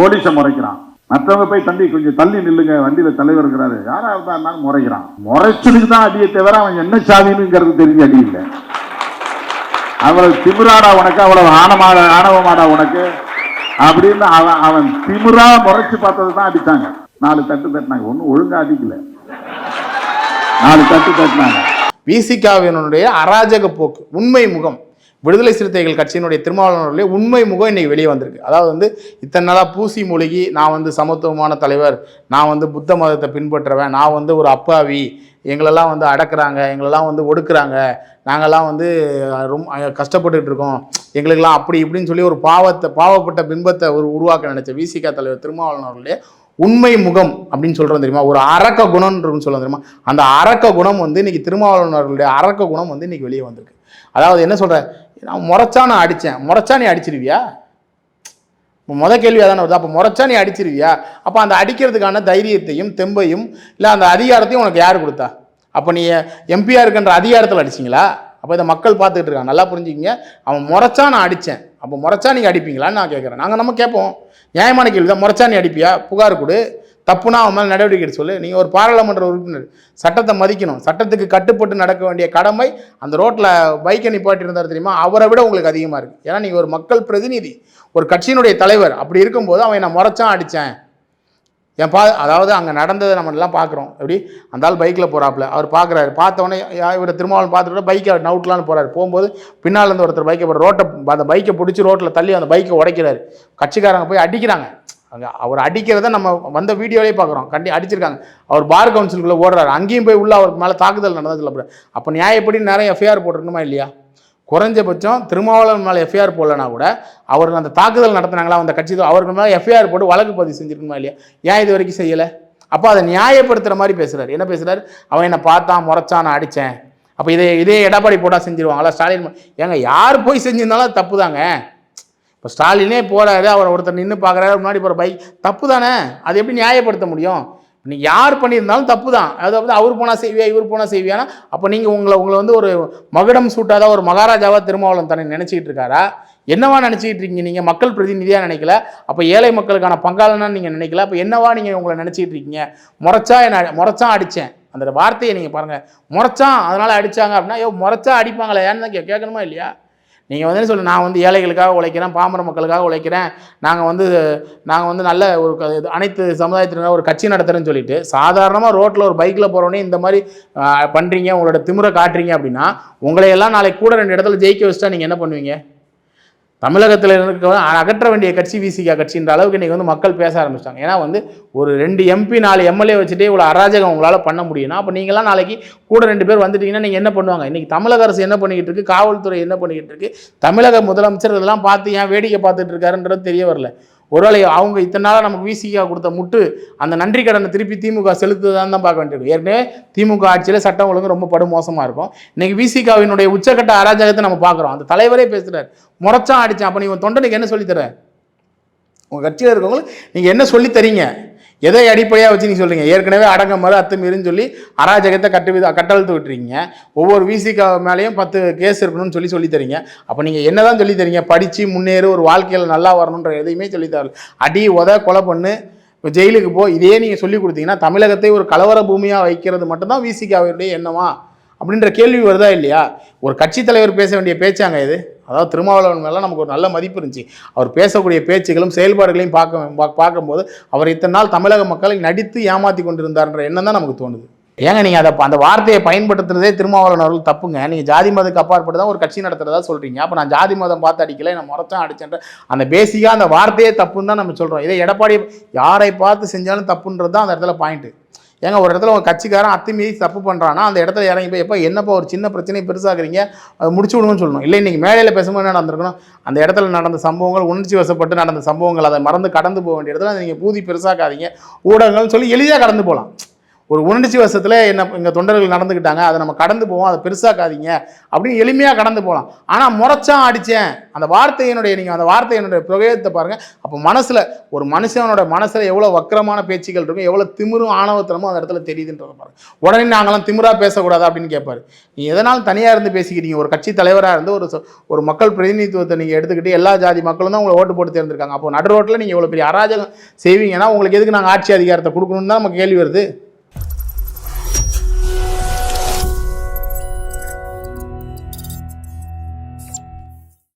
போலீஸை முறைக்கிறான். மற்றவங்க போய் தம்பி கொஞ்சம் தள்ளி நில்லுங்க வண்டியில தலைவர் இருக்கிறாரு. யாராக இருந்தா இருந்தாலும் முறைக்கிறான். முறைச்சதுக்கு தான் அடியை தவிர அவன் என்ன சாதினுங்கிறது தெரிஞ்சு அடி இல்லை. அவ்வளவு திமிராடா உனக்கு அவ்வளவு ஆணமாட ஆணவமாடா உனக்கு. அப்படின்னு அவன் அவன் திமிரா முறைச்சு பார்த்தது தான் அடித்தாங்க நாலு தட்டு தட்டினாங்க. ஒன்றும் ஒழுங்கா அடிக்கல. நாலு தட்டு தட்டினாங்க. விசிகாவினுடைய அராஜக போக்கு உண்மை முகம். விடுதலை சிறுத்தைகள் கட்சியினுடைய திருமாவளவனுடைய உண்மை முகம் இன்னைக்கு வெளியே வந்திருக்கு. அதாவது வந்து இத்தனை நாளாக பூசி மூழ்கி நான் வந்து சமத்துவமான தலைவர் நான் வந்து புத்த மதத்தை பின்பற்றுவேன் நான் வந்து ஒரு அப்பாவி எங்களெல்லாம் வந்து அடக்குறாங்க எங்களெல்லாம் வந்து ஒடுக்குறாங்க நாங்கள்லாம் வந்து ரொம்ப கஷ்டப்பட்டுக்கிட்டு இருக்கோம். எங்களுக்கெல்லாம் அப்படி இப்படின்னு சொல்லி ஒரு பாவத்தை பாவப்பட்ட பின்பத்தை ஒரு உருவாக்க நினைச்ச விசிகா தலைவர் திருமாவளவன் உண்மை முகம் அப்படின்னு சொல்கிறோம் தெரியுமா? ஒரு அரக்க குணம்னு சொல்ல தெரியுமா? அந்த அரக்க குணம் வந்து இன்றைக்கி திருமாவளனர்களுடைய அரக்க குணம் வந்து இன்றைக்கி வெளியே வந்திருக்கு. அதாவது என்ன சொல்கிற நான் முறைச்சா நான் அடித்தேன் முறைச்சா நீ அடிச்சிருவியா? இப்போ முத கேள்வி அதான வருது. அப்போ முறைச்சா நீ அடிச்சிருவியா? அப்போ அந்த அடிக்கிறதுக்கான தைரியத்தையும் தெம்பையும் இல்லை அந்த அதிகாரத்தையும் உனக்கு யார் கொடுத்தா? அப்போ நீ எம்பியாக இருக்கின்ற அதிகாரத்தில் அடிச்சிங்களா? அப்போ இதை மக்கள் பார்த்துக்கிட்டு இருக்கான் நல்லா புரிஞ்சுக்கிங்க. அவன் முறைச்சா நான் அடித்தேன் அப்போ முறைச்சா நீங்கள் அடிப்பீங்களான்னு நான் கேட்குறேன் நாங்கள் நம்ம கேட்போம். நியாயமான கேள்வி தான் முறைச்சா நீ அடிப்பியா? புகார் கொடு. தப்புனா அவன் மேலே நடவடிக்கை எடுத்து சொல்லு. நீங்கள் ஒரு பாராளுமன்ற உறுப்பினர். சட்டத்தை மதிக்கணும். சட்டத்துக்கு கட்டுப்பட்டு நடக்க வேண்டிய கடமை அந்த ரோட்டில் பைக்கை நிப்பாட்டியிருந்தார் தெரியுமா? அவரை விட உங்களுக்கு அதிகமாக இருக்குது ஏன்னா நீங்கள் ஒரு மக்கள் பிரதிநிதி ஒரு கட்சியினுடைய தலைவர். அப்படி இருக்கும்போது அவன் நான் முறைச்சான் அடித்தேன் என் பா அதாவது அங்கே நடந்ததை நம்ம எல்லாம் பார்க்குறோம் எப்படி? அந்த ஆள் பைக்கில் போகிறாப்புல அவர் பார்க்குறாரு பார்த்தவொடனே இவரை திருமாவளம் பார்த்துட்டு பைக்கை நவுட்லான்னு போகிறாரு போகும்போது பின்னால் இருந்து ஒருத்தர் பைக்கை போகிற ரோட்டை அந்த பைக்கை பிடிச்சி ரோட்டில் தள்ளி அந்த பைக்கை உடைக்கிறாரு. கட்சிக்காரங்க போய் அடிக்கிறாங்க. அங்கே அவர் அடிக்கிறத நம்ம வந்த வீடியோலேயே பார்க்குறோம். கண்டி அடிச்சிருக்காங்க. அவர் பார் கவுன்சிலுக்குள்ளே ஓடுறாரு. அங்கேயும் போய் உள்ளே அவருக்கு மேலே தாக்குதல் நடந்தது இல்லை அப்போ நியாயப்படி நிறைய எஃப்ஐஆர் போட்டிருக்கணுமா இல்லையா? குறைஞ்சபட்சம் திருமாவளவன் மேலே எஃப்ஐஆர் போடலனா கூட அவர் அந்த தாக்குதல் நடத்துனாங்களா? அந்த கட்சி அவருக்கு மேலே எஃப்ஐஆர் போட்டு வழக்கு பதிவு செஞ்சிருக்கணுமா இல்லையா? ஏன் இது வரைக்கும் செய்யலை? அப்போ அதை நியாயப்படுத்துகிற மாதிரி பேசுகிறார் என்ன பேசுகிறார் அவன் என்னை பார்த்தான் முறைச்சான் நான் அடித்தேன் அப்போ இதே இதே எடப்பாடி போட்டால் செஞ்சிருவாங்களா? ஸ்டாலின் ஏங்க யார் போய் செஞ்சிருந்தாலும் தப்பு தாங்க இப்போ ஸ்டாலினே போகிறாரு அவர் ஒருத்தர் நின்று பார்க்குறாரு முன்னாடி போகிற பைக் தப்பு தானே அது எப்படி நியாயப்படுத்த முடியும்? நீ யார் பண்ணியிருந்தாலும் தப்பு தான் அதாவது அவர் போனால் செய்வியா இவர் போனால் செய்வியானா அப்போ நீங்கள் உங்களை உங்களை வந்து ஒரு மகுடம் சூட்டாத ஒரு மகாராஜாவாக திருமாவளம் தன்னை நினச்சிக்கிட்டு இருக்காரா? என்னவா நினச்சிக்கிட்டு இருக்கீங்க நீங்கள் மக்கள் பிரதிநிதியாக நினைக்கல? அப்போ ஏழை மக்களுக்கான பங்காளனா நீங்கள் நினைக்கல? அப்போ என்னவா நீங்கள் உங்களை நினச்சிக்கிட்டு இருக்கீங்க? முறைச்சா என்ன முறைச்சா அடித்தேன் அந்த வார்த்தையை நீங்கள் பாருங்கள் முறைச்சா அதனால் அடித்தாங்க அப்படின்னா ஐயோ முறைச்சா அடிப்பாங்களே ஏன்னு தான் கே கேட்கணுமா இல்லையா? நீங்கள் வந்து என்ன சொல்லு நான் வந்து ஏழைகளுக்காக உழைக்கிறேன் பாமர மக்களுக்காக உழைக்கிறேன். நாங்கள் வந்து நாங்கள் வந்து நல்ல ஒரு க- அனைத்து சமுதாயத்தினர் ஒரு கட்சி நடத்துகிறேன்னு சொல்லிட்டு சாதாரணமாக ரோட்டில் ஒரு பைக்கில் போகிறோன்னே இந்த மாதிரி பண்ணுறீங்க உங்களோட திமுறை காட்டுறீங்க அப்படின்னா உங்களையெல்லாம் நாளைக்கு கூட ரெண்டு இடத்துல ஜெயிக்க வச்சுட்டா நீங்கள் என்ன பண்ணுவீங்க? தமிழகத்தில் இருக்க அகற்ற வேண்டிய கட்சி விசிகா கட்சின்ற அளவுக்கு இன்றைக்கி வந்து மக்கள் பேச ஆரம்பிச்சிட்டாங்க. ஏன்னா வந்து ஒரு ரெண்டு எம்பி நாலு எம்எல்ஏ வச்சுட்டே இவ்வளோ அராஜகம் உங்களால் பண்ண முடியும்னா அப்போ நீங்களாம் நாளைக்கு கூட ரெண்டு பேர் வந்துட்டீங்கன்னா நீங்கள் என்ன பண்ணுவாங்க? இன்றைக்கி தமிழக அரசு என்ன பண்ணிக்கிட்டு இருக்குது காவல்துறை என்ன பண்ணிக்கிட்டு இருக்குது தமிழக முதலமைச்சர் இதெல்லாம் பார்த்து ஏன் வேடிக்கை பார்த்துட்டு இருக்காருன்றது தெரிய வரல. ஒருவேளை அவங்க இத்தனை நாளாக நமக்கு விசிகா கொடுத்த முட்டு அந்த நன்றி கடனை திருப்பி திமுக செலுத்துதான் தான் பார்க்க வேண்டியது ஏற்கனவே திமுக ஆட்சியில் சட்டம் ஒழுங்கு ரொம்ப படு மோசமாக இருக்கும். இன்னைக்கு விசிகாவினுடைய உச்சக்கட்ட அராஜகத்தை நம்ம பார்க்குறோம். அந்த தலைவரே பேசுகிறார் முறைச்சான் ஆடிச்சான் அப்போ நீங்கள் தொண்டனுக்கு என்ன சொல்லித்தர உங்கள் கட்சியில் இருக்கவங்களுக்கு நீங்கள் என்ன சொல்லித் தரீங்க? எதை அடிப்படையாக வச்சு நீங்கள் சொல்கிறீங்க ஏற்கனவே அடங்க மறு அத்துமீறுன்னு சொல்லி அராஜகத்தை கட்டு கட்டழுத்து விட்டுறீங்க. ஒவ்வொரு விசிகா மேலேயும் பத்து கேஸ் இருக்கணும்னு சொல்லி சொல்லித் தரீங்க. அப்போ நீங்கள் என்ன தான் சொல்லித் தரீங்க? படித்து முன்னேறு ஒரு வாழ்க்கையில் நல்லா வரணுன்ற எதையுமே சொல்லித்தரல அடி உத கொலை பண்ணு இப்போ ஜெயிலுக்கு போ இதே நீங்கள் சொல்லி கொடுத்தீங்கன்னா தமிழகத்தை ஒரு கலவர பூமியாக வைக்கிறது மட்டும்தான் விசிகாவுடைய எண்ணமா? அப்படின்ற கேள்வி வருதா இல்லையா? ஒரு கட்சி தலைவர் பேச வேண்டிய பேச்சாங்க இது. அதாவது திருமாவளவன் மேலே நமக்கு ஒரு நல்ல மதிப்பு இருந்துச்சு. அவர் பேசக்கூடிய பேச்சுகளும் செயல்பாடுகளையும் பார்க்க பா- பார்க்கும்போது அவர் இத்தனை நாள் தமிழக மக்களை நடித்து ஏமாற்றி கொண்டிருந்தார்ன்ற எண்ணம் தான் நமக்கு தோணுது. ஏங்க நீங்கள் அதை அந்த வார்த்தையை பயன்படுத்துறதே திருமாவளவன் அவர்கள் தப்புங்க. நீங்கள் ஜாதி மதத்துக்கு அப்பாற்பட்டு தான் ஒரு கட்சி நடத்துகிறதா சொல்கிறீங்க அப்போ நான் ஜாதி மதம் பார்த்து அடிக்கல நான் முறைச்சான் அடிச்சேன்ற அந்த பேசிக்காக அந்த வார்த்தையே தப்புன்னு தான் நம்ம சொல்கிறோம் இதே எடப்பாடி யாரை பார்த்து செஞ்சாலும் தப்புன்றது தான் அந்த இடத்துல பாயிண்ட்டு ஏங்க ஒரு இடத்துல உங்கள் கட்சிக்காரன் அத்துமீறி தப்பு பண்ணுறான்னா அந்த இடத்துல இறங்கி போய் எப்போ என்னப்பா ஒரு சின்ன பிரச்சனை பெருசாக்குறீங்க? அதை முடிச்சு விடுங்கன்னு சொல்லணும். இல்லை நீங்கள் மேடையில் பேசும்போது என்ன நடந்திருக்கணும் அந்த இடத்துல நடந்த சம்பவங்கள் உணர்ச்சி வசப்பட்டு நடந்த சம்பவங்கள் அதை மறந்து கடந்து போக வேண்டிய இடத்துல நீங்கள் பூதி பெருசாக்காதீங்க ஊடகங்கள்னு சொல்லி எளிதாக கடந்து போகலாம். ஒரு உணர்ச்சி வசத்தில் என்ன எங்கள் தொண்டர்கள் நடந்துக்கிட்டாங்க அதை நம்ம கடந்து போவோம் அதை பெருசாக்காதீங்க அப்படின்னு எளிமையாக கடந்து போகலாம் ஆனால் முறைச்சான் அடித்தேன் அந்த வார்த்தையினுடைய நீங்கள் அந்த வார்த்தையினுடைய பிரவேகத்தை பாருங்கள் அப்போ மனசில் ஒரு மனுஷனோட மனசில் எவ்வளோ வக்கரமான பேச்சுகள் இருக்கும் எவ்வளோ திமிரும் ஆணவத்தனமும் அந்த இடத்துல தெரியுதுன்றதை பாருங்கள் உடனே நாங்களாம் திமிராக பேசக்கூடாது அப்படின்னு கேட்பாரு நீ எதனாலும் தனியாக இருந்து பேசிக்கிறீங்க? ஒரு கட்சி தலைவராக இருந்து ஒரு சொ- ஒரு மக்கள் பிரதிநிதித்துவத்தை நீங்கள் எடுத்துக்கிட்டு எல்லா ஜாதி மக்களும் தான் உங்களை ஓட்டு போட்டு தேர்ந்திருக்காங்க அப்போ நடு ரோட்டில் நீங்கள் இவ்வளோ பெரிய அராஜகம் செய்வீங்கன்னா உங்களுக்கு எதுக்கு நாங்கள் ஆட்சி அதிகாரத்தை கொடுக்கணும்னு தான் நம்ம கேள்வி வருது?